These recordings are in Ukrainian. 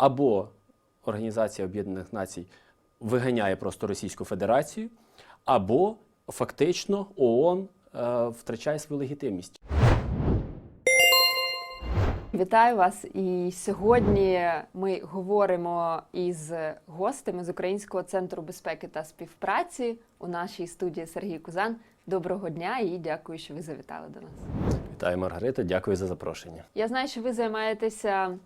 або Організація Об'єднаних Націй виганяє просто Російську Федерацію, або фактично ООН е, втрачає свою легітимність. Вітаю вас! І сьогодні ми говоримо із гостями з Українського центру безпеки та співпраці у нашій студії Сергій Кузан. Доброго дня і дякую, що ви завітали до нас. Вітаю, Маргарита, дякую за запрошення. Я знаю, що ви займаєтеся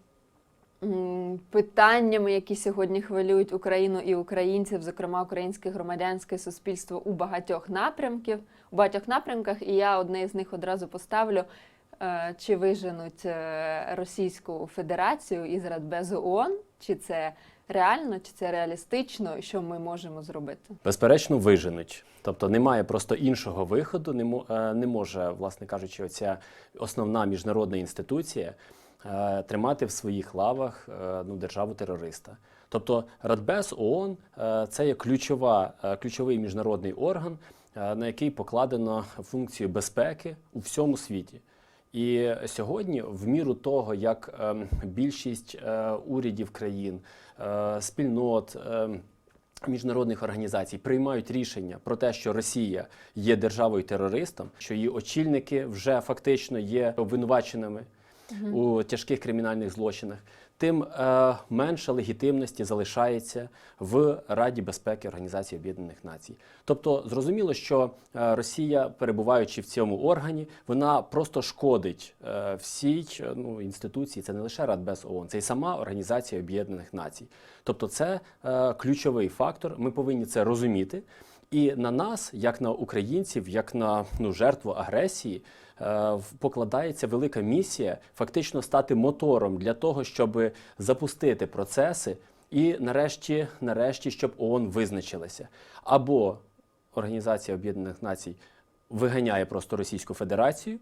питаннями, які сьогодні хвилюють Україну і українців, зокрема українське громадянське суспільство у багатьох напрямків, у багатьох напрямках, і я одне з них одразу поставлю. Е, Чи виженуть е, Російську Федерацію із Радбезу ООН? Чи це реально, чи це реалістично, що ми можемо зробити? Безперечно, виженуть. Тобто немає просто іншого виходу, не, е, може, власне кажучи, оця основна міжнародна інституція тримати в своїх лавах е, ну, державу терориста. Тобто Радбез ООН е, це є ключова, е, ключовий міжнародний орган, е, на який покладено функцію безпеки у всьому світі. І сьогодні, в міру того, як більшість е, урядів країн, е, спільнот, міжнародних організацій приймають рішення про те, що Росія є державою терористом, що її очільники вже фактично є обвинуваченими у тяжких кримінальних злочинах, тим е, менша легітимності залишається в Раді безпеки Організації Об'єднаних Націй. Тобто зрозуміло, що е, Росія, перебуваючи в цьому органі, вона просто шкодить е, всій е, ну, інституції. Це не лише Радбез ООН, це й сама Організація Об'єднаних Націй. Тобто, це е, ключовий фактор. Ми повинні це розуміти. І на нас, як на українців, як на ну, жертву агресії, покладається велика місія фактично стати мотором для того, щоб запустити процеси і нарешті, нарешті, щоб ООН визначилася. Або Організація Об'єднаних Націй виганяє просто Російську Федерацію,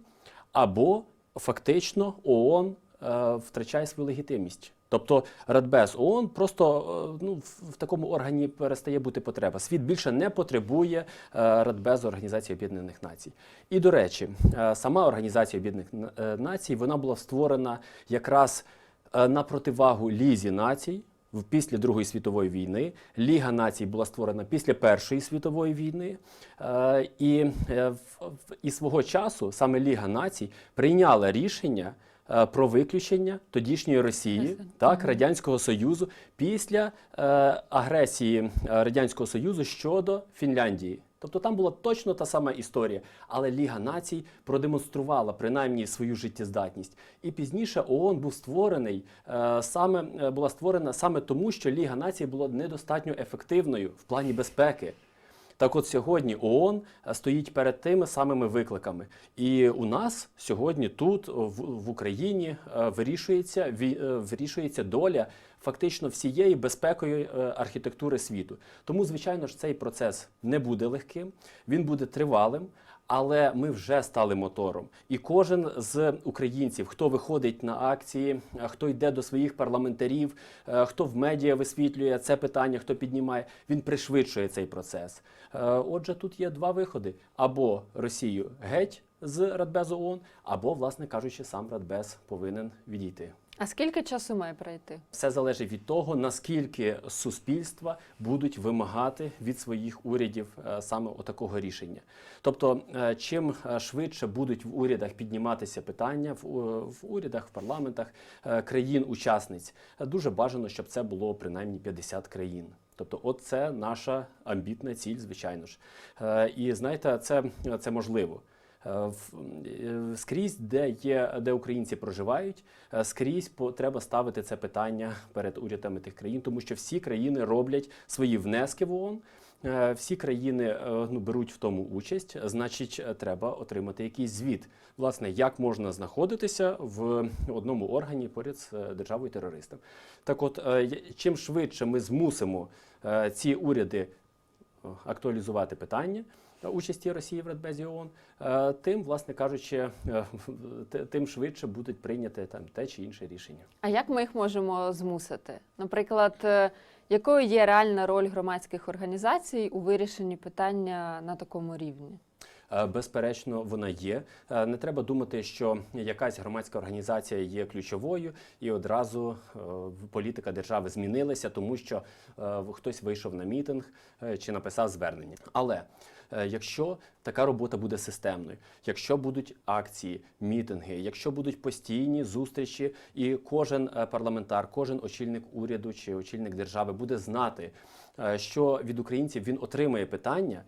або фактично ООН е, втрачає свою легітимність. Тобто Радбез ООН просто е, ну, в, такому органі перестає бути потреба. Світ більше не потребує Радбезу Організації Об'єднаних Націй. І до речі, е, сама Організація Об'єднаних е, Націй вона була створена якраз на противагу Лізі націй. Після Другої світової війни Ліга націй була створена після Першої світової війни, і, і свого часу саме Ліга націй прийняла рішення про виключення тодішньої Росії, так, Радянського Союзу після е, агресії е, Радянського Союзу щодо Фінляндії. Тобто там була точно та сама історія, але Ліга націй продемонструвала принаймні свою життєздатність. І пізніше ООН був створений е, саме е, була створена саме тому, що Ліга націй була недостатньо ефективною в плані безпеки. Так от сьогодні ООН е, стоїть перед тими самими викликами. І у нас сьогодні тут, в, Україні, е, вирішується, е, вирішується доля фактично всієї безпекової архітектури світу. Тому, звичайно ж, цей процес не буде легким, він буде тривалим. Але ми вже стали мотором, і кожен з українців, хто виходить на акції, е, хто йде до своїх парламентарів, е, хто в медіа висвітлює це питання, хто піднімає, він пришвидшує цей процес. Е, Отже, тут є два виходи: або Росію геть з Радбезу ООН, або, власне кажучи, сам Радбез повинен відійти. А скільки часу має пройти? Все залежить від того, наскільки суспільства будуть вимагати від своїх урядів е, саме отакого рішення. Тобто, е, чим е, швидше будуть в урядах підніматися питання в, урядах, в парламентах країн-учасниць, дуже бажано, щоб це було принаймні 50 країн. Тобто, от це наша амбітна ціль, звичайно ж. І знаєте, це, це можливо. Е, е, Скрізь, де є, де українці проживають, е, скрізь треба ставити це питання перед урядами тих країн, тому що всі країни роблять свої внески в ООН. Всі країни ну, беруть в тому участь, значить, треба отримати якийсь звіт. Власне, як можна знаходитися в одному органі поряд з державою терористом. Так, от, чим швидше ми змусимо ці уряди актуалізувати питання участі Росії в Радбезі ООН, е, тим, власне кажучи, е, тим швидше будуть прийняти там те чи інше рішення. А як ми їх можемо змусити? Наприклад, е, якою є реальна роль громадських організацій у вирішенні питання на такому рівні? Е, Безперечно, вона є. Е, Не треба думати, що якась громадська організація є ключовою, і одразу е, політика держави змінилася, тому що хтось вийшов на мітинг чи написав звернення. Але якщо така робота буде системною, якщо будуть акції, мітинги, якщо будуть постійні зустрічі, і кожен парламентар, кожен очільник уряду чи очільник держави буде знати, що від українців він отримує питання.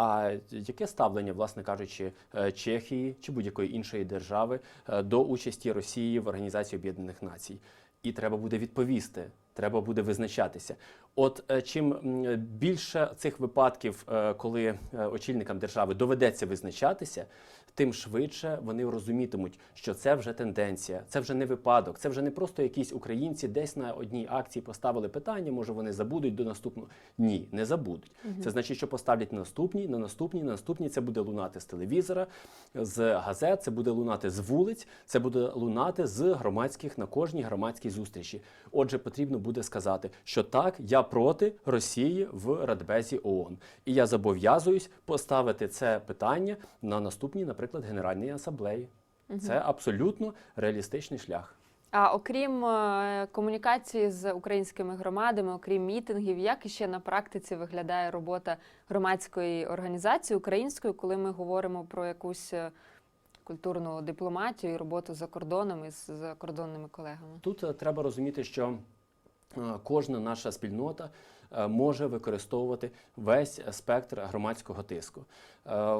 А яке ставлення, власне кажучи, е, Чехії чи будь-якої іншої держави е, до участі Росії в Організації Об'єднаних Націй? І треба буде відповісти, треба буде визначатися. От е, чим більше цих випадків, коли очільникам держави доведеться визначатися, тим швидше вони розумітимуть, що це вже тенденція, це вже не випадок, це вже не просто якісь українці десь на одній акції поставили питання, може вони забудуть до наступного. Ні, не забудуть. Це значить, що поставлять на наступній, на наступній, на наступній. Це буде лунати з телевізора, з газет, це буде лунати з вулиць, це буде лунати з громадських на кожній громадській зустрічі. Отже, потрібно буде сказати, що так, я проти Росії в Радбезі ООН. І я зобов'язуюсь поставити це питання на наступній, наприклад, Генеральній асамблеї. Це абсолютно реалістичний шлях. А окрім е, комунікації з українськими громадами, окрім мітингів, як іще на практиці виглядає робота громадської організації української, коли ми говоримо про якусь е, культурну дипломатію і роботу за кордоном із закордонними колегами? Тут е, треба розуміти, що кожна наша спільнота е, може використовувати весь спектр громадського тиску. Е,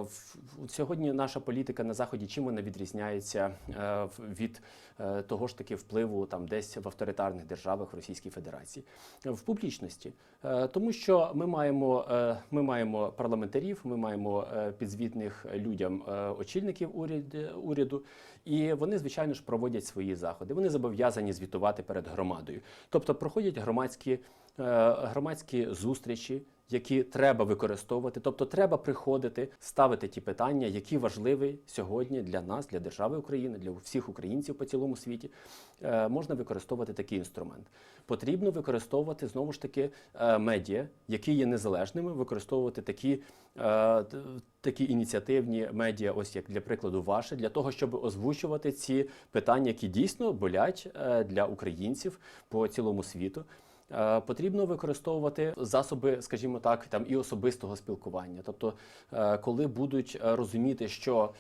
Сьогодні наша політика на заході чим вона відрізняється е, від е, того ж таки впливу там десь в авторитарних державах в Російській Федерації Е, в публічності, Е, тому що ми маємо, е, ми маємо парламентарів, ми маємо е, підзвітних людям е, очільників уряду, і вони, звичайно ж, проводять свої заходи. Вони зобов'язані звітувати перед громадою. Тобто проходять громадські, е, громадські зустрічі, які треба використовувати. Тобто, треба приходити, ставити ті питання, які важливі сьогодні для нас, для держави України, для всіх українців по цілому світі. Е, Можна використовувати такий інструмент. Потрібно використовувати знову ж таки е, медіа, які є незалежними, використовувати такі, е, такі ініціативні медіа, ось як для прикладу, ваше, для того, щоб озвучувати ці питання, які дійсно болять для українців по цілому світу. Е, Потрібно використовувати засоби, скажімо так, там і особистого спілкування. Тобто, е, коли будуть е, розуміти, що,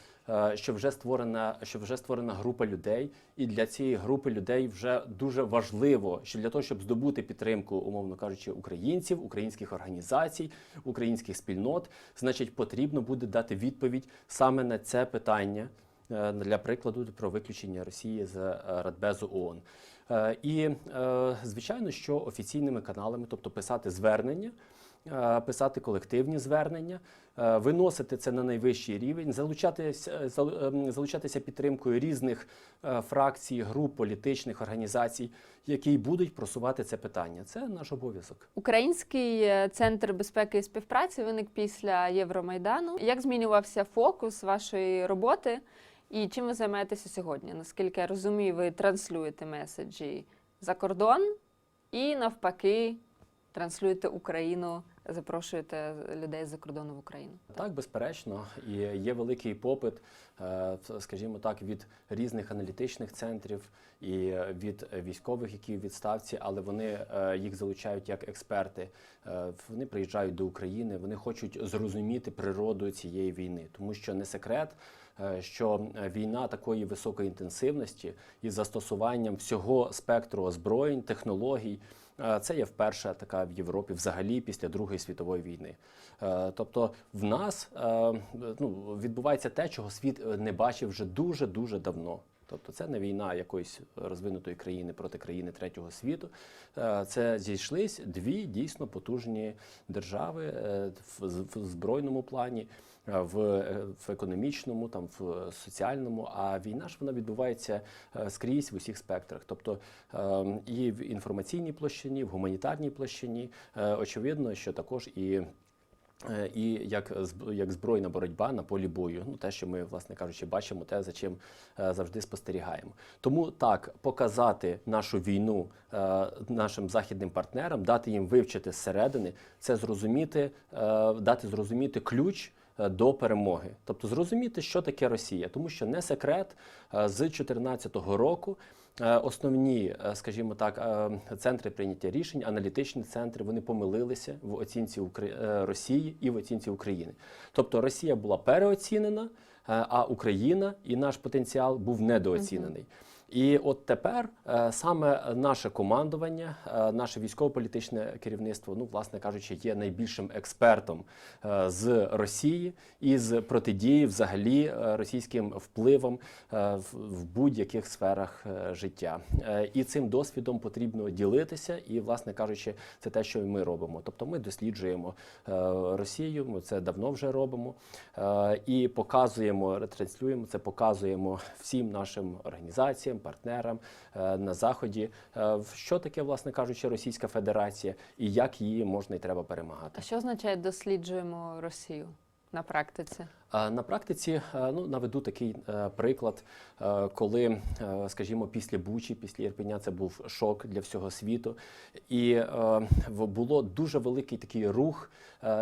що вже створена, що вже створена група людей, і для цієї групи людей вже дуже важливо, що для того, щоб здобути підтримку, умовно кажучи, українців, українських організацій, українських спільнот, значить, потрібно буде дати відповідь саме на це питання. Для прикладу про виключення Росії з Радбезу ООН. Е, І е, звичайно, що офіційними каналами, тобто писати звернення, е, писати колективні звернення, виносити це на найвищий рівень, залучатися, залучатися підтримкою різних фракцій, груп, політичних організацій, які будуть просувати це питання. Це наш обов'язок. Український центр безпеки і співпраці виник після Євромайдану. Як змінювався фокус вашої роботи і чим ви займаєтеся сьогодні? Наскільки я розумію, ви транслюєте меседжі за кордон і навпаки транслюєте Україну, запрошуєте людей з-за кордону в Україну. Так, безперечно, і є великий попит, е, скажімо так, від різних аналітичних центрів і від військових, які в відставці, але вони е, їх залучають як експерти. Е, Вони приїжджають до України, вони хочуть зрозуміти природу цієї війни, тому що не секрет. Е, Що війна такої високої інтенсивності із застосуванням всього спектру озброєнь, технологій, е, це є вперше така в Європі взагалі після Другої світової війни. Е, Тобто в нас е, ну, відбувається те, чого світ е, не бачив вже дуже дуже давно. Тобто це не війна якоїсь розвинутої країни проти країни третього світу. Е, Це зійшлись дві дійсно потужні держави е, в збройному плані, е, в, е, в економічному, там в соціальному. А війна ж вона відбувається е, скрізь в усіх спектрах. Тобто е, і в інформаційній площині, в гуманітарній площині. Е, Очевидно, що також і Е, і як як збройна боротьба на полі бою. Ну те, що ми, власне кажучи, бачимо, те за чим е, завжди спостерігаємо. Тому так показати нашу війну е, нашим західним партнерам, дати їм вивчити зсередини, це зрозуміти, е, дати зрозуміти ключ. Е, до перемоги. Тобто зрозуміти, що таке Росія, тому що не секрет е, з 2014 року. е, Основні, скажімо так, центри прийняття рішень, аналітичні центри, вони помилилися в оцінці Росії і в оцінці України. Тобто Росія була переоцінена, а Україна і наш потенціал був недооцінений. І от тепер е, саме наше командування, е, наше військово-політичне керівництво, ну, власне кажучи, є найбільшим експертом е, з Росії і з протидії взагалі російським впливом в, будь-яких сферах життя. І цим досвідом потрібно ділитися. І, власне кажучи, це те, що ми робимо. Тобто ми досліджуємо Росію, ми це давно вже робимо, і показуємо, ретранслюємо це, показуємо всім нашим організаціям, партнерам е, на заході, е, що таке, власне кажучи, Російська Федерація і як її можна і треба перемагати. А що означає досліджуємо Росію на практиці? На практиці е, ну наведу такий е, приклад, е, коли, скажімо, після Бучі, після Ірпеня це був шок для всього світу, і було дуже великий такий рух,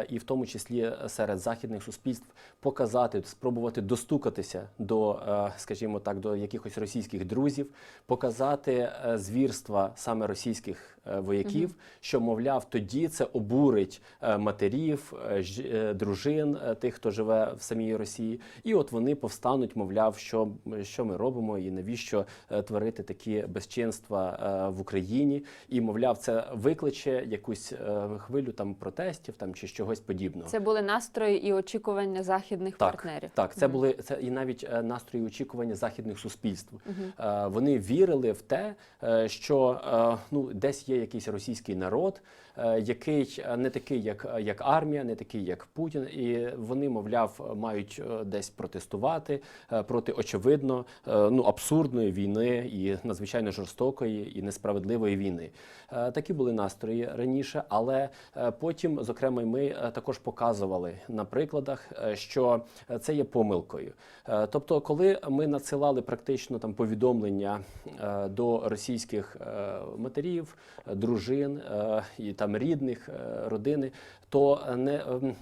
і в тому числі серед західних суспільств, показати, спробувати достукатися до, скажімо так, до якихось російських друзів, показати звірства саме російських вояків, що мовляв, тоді це обурить матерів, дружин тих, хто живе в самій Росії, і от вони повстануть, мовляв, що, що ми робимо і навіщо е, творити такі безчинства е, в Україні, і мовляв, це викличе якусь е, хвилю там протестів там чи чогось подібного. Це були настрої і очікування західних Так, партнерів. Так, це були це і навіть настрої очікування західних суспільств. Вони вірили в те, що ну десь є якийсь російський народ, який е, не такий, як, як армія, не такий, як Путін, і вони, мовляв, мають е, десь протестувати е, проти очевидно е, ну абсурдної війни і надзвичайно жорстокої і несправедливої війни. Е, Такі були настрої раніше, але е, потім, зокрема, ми е, також показували на прикладах, е, що е, це є помилкою. Е, Тобто, коли ми надсилали практично там повідомлення е, до російських е, матерів, е, дружин е, і там рідних е, родини, то не ем,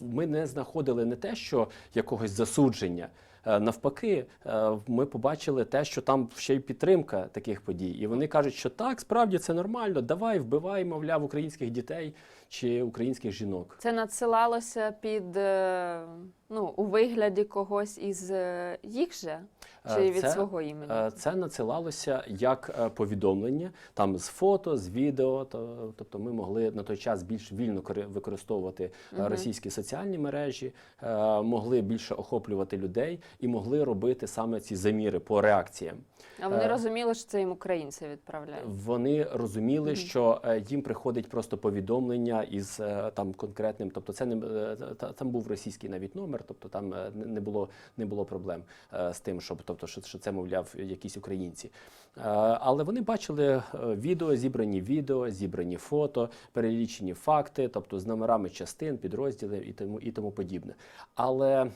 ми не знаходили не те, що якогось засудження. Е, Навпаки, е, ми побачили те, що там ще й підтримка таких подій, і вони кажуть, що так, справді це нормально. Давай, вбивай, мовляв, українських дітей чи українських жінок. Це надсилалося під е, ну, у вигляді когось із е, їх же чи Е, від це- свого імені? Е, Це надсилалося як повідомлення, там з фото, з відео. То, тобто ми могли на той час більш вільно кори- використовувати е, російські соціальні мережі, могли більше охоплювати людей і могли робити саме ці заміри по реакціям. А вони розуміли, що це їм українці відправляють. Вони розуміли, що їм приходить просто повідомлення із там конкретним, тобто це не та- там був російський навіть номер, тобто там е, не було не було проблем е, з тим, щоб тобто, що, це мовляв якісь українці. Е, Але вони бачили відео, зібрані відео, зібрані фото, перелічені факти, тобто з номерами частин, підрозділів і тому і тому подібне. Але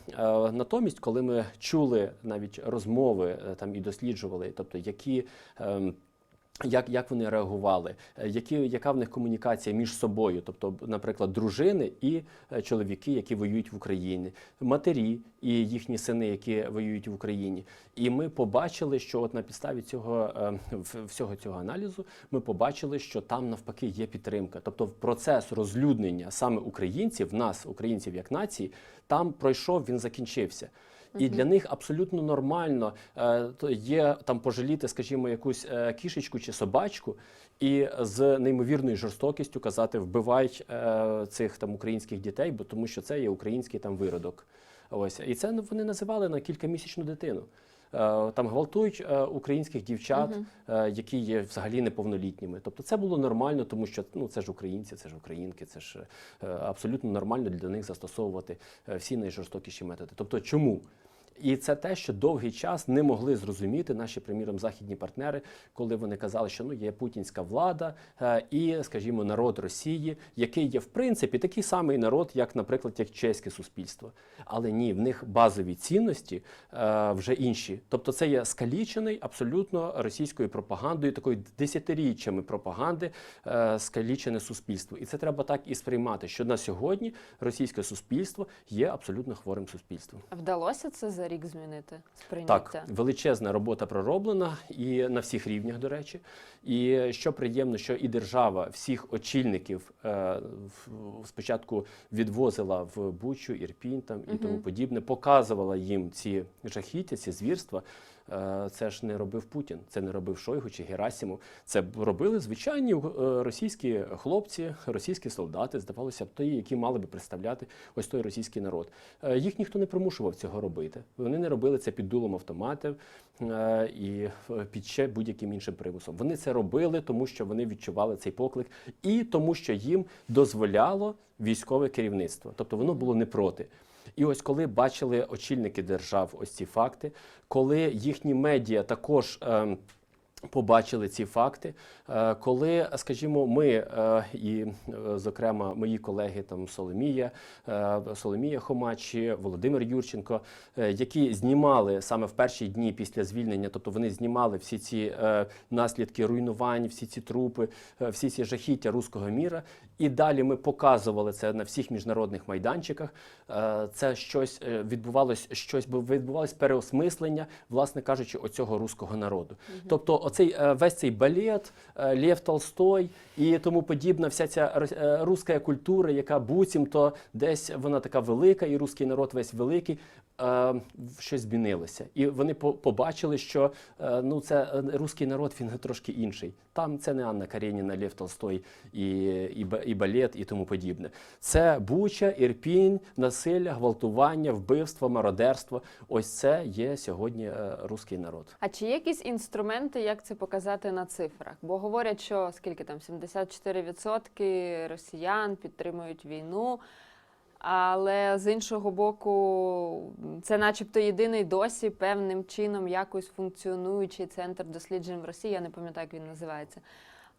натомість, коли ми чули навіть розмови там і досліджували, тобто які. Як, як вони реагували, е, які, яка в них комунікація між собою, тобто, наприклад, дружини і е, чоловіки, які воюють в Україні, матері і їхні сини, які воюють в Україні. І ми побачили, що от на підставі цього е, всього цього аналізу ми побачили, що там навпаки є підтримка. Тобто, процес розлюднення саме українців, нас, українців як нації, там пройшов, він закінчився. І для них абсолютно нормально е, є там пожаліти, скажімо, якусь е, кішечку чи собачку, і з неймовірною жорстокістю казати вбивай е, цих там українських дітей, бо тому що це є український там виродок. Ось і це ну, вони називали на кількамісячну дитину. Е, Там гвалтують е, українських дівчат, угу. які є взагалі неповнолітніми. Тобто це було нормально, тому що ну це ж українці, це ж українки, це ж абсолютно нормально для них застосовувати всі найжорстокіші методи. Тобто, чому? І це те, що довгий час не могли зрозуміти наші, приміром, західні партнери, коли вони казали, що ну є путінська влада е, і, скажімо, народ Росії, який є в принципі такий самий народ, як, наприклад, як чеське суспільство. Але ні, в них базові цінності е, вже інші. Тобто, це є скалічений абсолютно російською пропагандою, такою десятиріччями пропаганди, е, скалічене суспільство. І це треба так і сприймати, що на сьогодні російське суспільство є абсолютно хворим суспільством. Вдалося це за рік змінити сприйняття? Так, величезна робота пророблена і на всіх рівнях, до речі. І що приємно, що і держава всіх очільників е, в- спочатку відвозила в Бучу, Ірпінь там і тому подібне, показувала їм ці жахіття, ці звірства. Е, Це ж не робив Путін, це не робив Шойгу чи Герасимов. Це робили звичайні е, російські хлопці, російські солдати, здавалося б, ті, які мали би представляти ось той російський народ. Е, Їх ніхто не примушував цього робити. Вони не робили це під дулом автоматів і під ще будь-яким іншим примусом. Вони це робили, тому що вони відчували цей поклик, і тому, що їм дозволяло військове керівництво. Тобто воно було не проти. І ось коли бачили очільники держав ось ці факти, коли їхні медіа також. ем, Побачили ці факти, Е, коли, скажімо, ми е, і, е, зокрема, мої колеги там Соломія, Соломія Хомачі, Володимир Юрченко, які знімали саме в перші дні після звільнення, тобто вони знімали всі ці наслідки руйнувань, всі ці трупи, всі ці жахіття руського міра. І далі ми показували це на всіх міжнародних майданчиках. Це щось відбувалось, щось відбувалось переосмислення, власне кажучи, оцього руського народу. Тобто, оцей е, весь цей балет, Лєв Лев Толстой і тому подібна, вся ця е, руська культура, яка буцімто десь вона така велика, і руський народ весь великий. Е, Щось змінилося, і вони по- побачили, що е, ну це е, руський народ він трошки інший. Там це не Анна Кареніна, Лев Толстой і, і, і балет, і тому подібне. Це Буча, Ірпінь, насилля, гвалтування, вбивство, мародерство. Ось це є сьогодні руський народ. А чи є якісь інструменти, як це показати на цифрах? Бо говорять, що скільки там 74% росіян підтримують війну. Але з іншого боку, це начебто єдиний досі певним чином якось функціонуючий центр досліджень в Росії. Я не пам'ятаю, як він називається.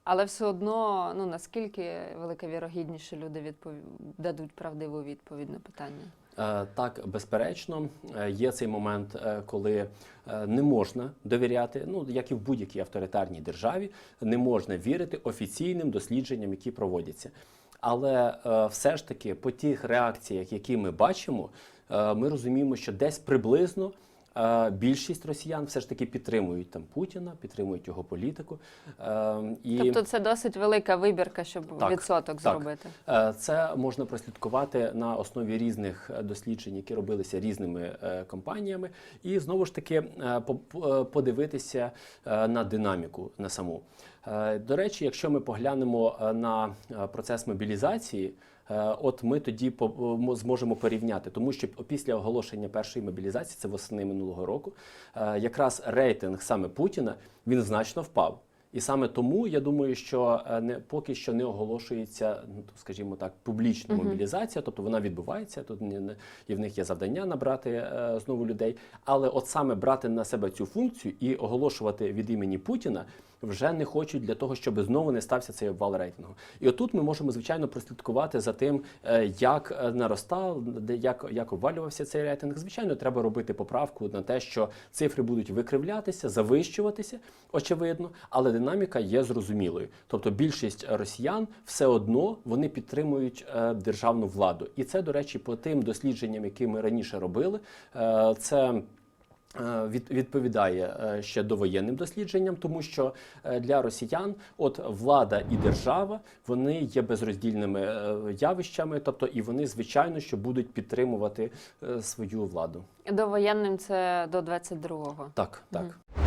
Але все одно, ну наскільки велика вірогідність, що люди відпов... дадуть правдиву відповідь на питання? Е, Так, безперечно, е, є цей момент, е, коли не можна довіряти, ну як і в будь-якій авторитарній державі, не можна вірити офіційним дослідженням, які проводяться. Але е, все ж таки, по тих реакціях, які ми бачимо, е, ми розуміємо, що десь приблизно. е, Більшість росіян все ж таки підтримують там Путіна, підтримують його політику. І... Тобто це досить велика вибірка, щоб Так, відсоток так. зробити. Це можна прослідкувати на основі різних досліджень, які робилися різними компаніями, і знову ж таки по- подивитися на динаміку на саму. Е, До речі, якщо ми поглянемо е, на е, процес мобілізації. От ми тоді зможемо порівняти, тому що після оголошення першої мобілізації, це восени минулого року, якраз рейтинг саме Путіна він значно впав. І саме тому я думаю, що не поки що не оголошується, ну скажімо так, публічна мобілізація, тобто вона відбувається. Тут не- і в них є завдання набрати е, знову людей. Але от саме брати на себе цю функцію і оголошувати від імені Путіна вже не хочуть для того, щоб знову не стався цей обвал рейтингу. І отут ми можемо звичайно прослідкувати за тим, е, як е, наростав, як, як обвалювався цей рейтинг. Звичайно, треба робити поправку на те, що цифри будуть викривлятися, завищуватися, очевидно, але динаміка є зрозумілою. Тобто більшість росіян все одно вони підтримують е, державну владу. І це, до речі, по тим дослідженням, які ми раніше робили, це. Е, від- Відповідає е, ще довоєнним дослідженням, тому що е, для росіян от влада і держава вони є безроздільними явищами, тобто і вони звичайно що будуть підтримувати свою владу. Довоєнним це до 22-го. Так, так. Мгм.